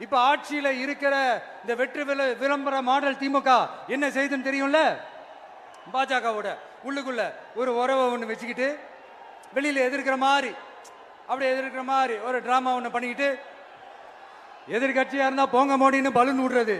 இப்ப ஆட்சியில இருக்கிற இந்த வெற்றி விள- விளம்பர மாடல் திமுக என்ன செய்துன்னு தெரியும்ல? பாஜகவோட உள்ளுக்குள்ள ஒரு உறவை ஒன்று வச்சுக்கிட்டு வெளியில எதிர்க்கிற மாதிரி அப்படி எதிர்க்கிற மாதிரி ஒரு டிராமா ஒன்று பண்ணிக்கிட்டு எதிர்கட்சியா இருந்தா போங்க மோடின்னு பலூன் விடுறது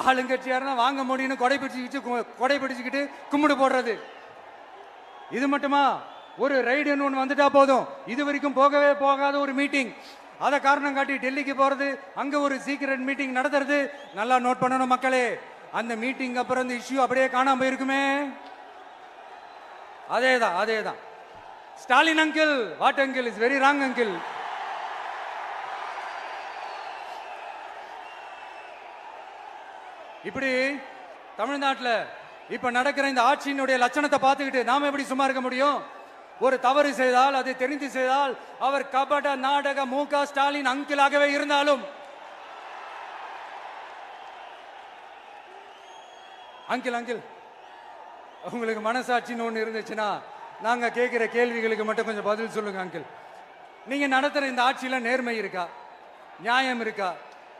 ஆளுங்கட்சியா இருந்தா வாங்க மோடின்னு கொடை பிடிச்சிக்கிச்சு கொடை பிடிச்சிக்கிட்டு கும்பிடு போடுறது. இது மட்டுமா? ஒரு ரைடுன்னு ஒன்று வந்துட்டா போதும். இது வரைக்கும் போகவே போகாத ஒரு மீட்டிங் அதை காரணம் காட்டி டெல்லிக்கு போறது அங்க ஒரு சீக்கிரட் மீட்டிங் நடத்துறது. நல்லா நோட் பண்ணணும் மக்களே. அந்த மீட்டிங் அப்புறம் இந்த இஷ்யூ அப்படியே காணாம போயிருக்குமே. அதே தான் அதே தான் Stalin uncle what uncle is very wrong uncle இப்படி தமிழ்நாட்டில் இப்ப நடக்கிற இந்த ஆட்சியினுடைய லட்சணத்தை பார்த்துக்கிட்டு நாம எப்படி சும்மா இருக்க முடியும்? ஒரு தவறு செய்தால் அதை தெரிந்து செய்தால் அவர் கபட நாடக மு க ஸ்டாலின் அங்கிளாகவே இருந்தாலும் அங்கிள் அங்கிள் உங்களுக்கு மனசாட்சின்னு ஒன்று இருந்துச்சுன்னா நாங்க கேட்கிற கேள்விகளுக்கு மட்டும் கொஞ்சம் பதில் சொல்லுங்க அங்கிள். நீங்க நடத்துற இந்த ஆட்சியில நேர்மை இருக்கா? நியாயம் இருக்கா?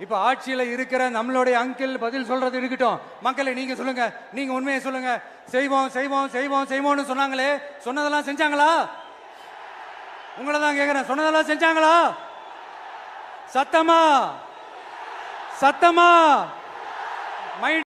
இப்ப ஆட்சியில இருக்கிற நம்மளுடைய அங்கிள் பதில் சொல்றது இருக்கட்டும். மக்களை நீங்க சொல்லுங்க. நீங்க உண்மையை சொல்லுங்க. செய்வோம் செய்வோம் செய்வோம் செய்வோம்னு சொன்னாங்களே சொன்னதெல்லாம் செஞ்சாங்களா? உங்களை தான் கேக்குறேன். சொன்னதெல்லாம் செஞ்சாங்களா? சத்தமா? சத்தமா? மை